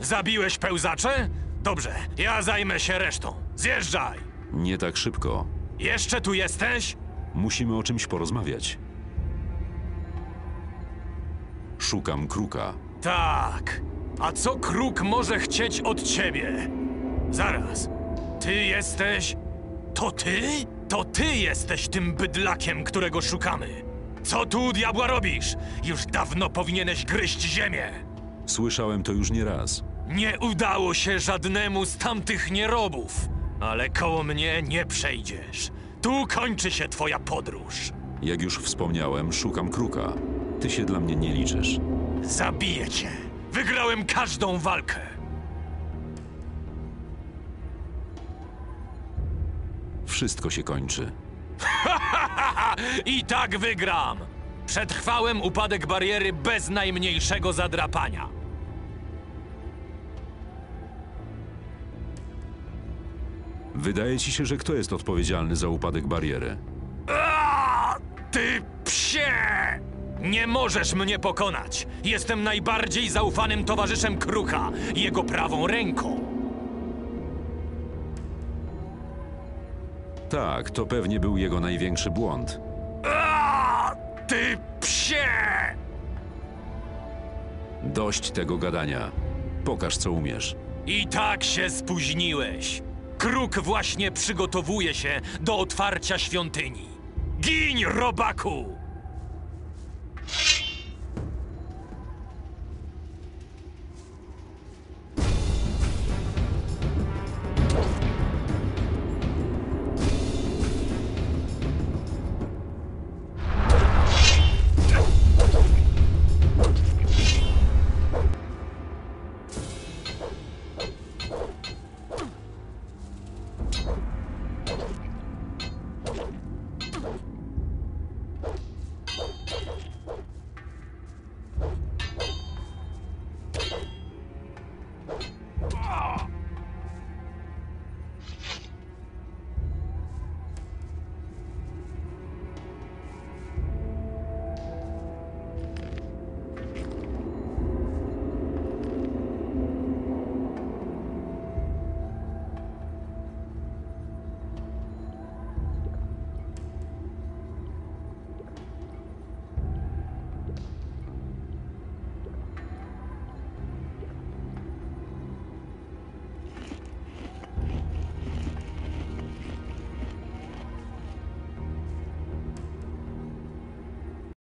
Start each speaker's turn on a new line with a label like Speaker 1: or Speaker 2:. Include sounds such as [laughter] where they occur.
Speaker 1: Zabiłeś pełzacze? Dobrze, ja zajmę się resztą. Zjeżdżaj!
Speaker 2: Nie tak szybko.
Speaker 1: Jeszcze tu jesteś?
Speaker 2: Musimy o czymś porozmawiać. Szukam kruka.
Speaker 1: Tak. A co kruk może chcieć od ciebie? Zaraz. Ty jesteś. To ty? To ty jesteś tym bydlakiem, którego szukamy. Co tu, diabła, robisz? Już dawno powinieneś gryźć ziemię.
Speaker 2: Słyszałem to już nie raz.
Speaker 1: Nie udało się żadnemu z tamtych nierobów, ale koło mnie nie przejdziesz. Tu kończy się twoja podróż.
Speaker 2: Jak już wspomniałem, szukam kruka. Ty się dla mnie nie liczysz.
Speaker 1: Zabiję cię. Wygrałem każdą walkę.
Speaker 2: Wszystko się kończy. [laughs]
Speaker 1: I tak wygram. Przetrwałem upadek bariery bez najmniejszego zadrapania.
Speaker 2: Wydaje ci się, że kto jest odpowiedzialny za upadek bariery?
Speaker 1: A, ty psie! Nie możesz mnie pokonać. Jestem najbardziej zaufanym towarzyszem Kruka, jego prawą ręką.
Speaker 2: Tak, to pewnie był jego największy błąd
Speaker 1: się!
Speaker 2: Dość tego gadania. Pokaż, co umiesz.
Speaker 1: I tak się spóźniłeś. Kruk właśnie przygotowuje się do otwarcia świątyni. Gin, robaku! Thank you.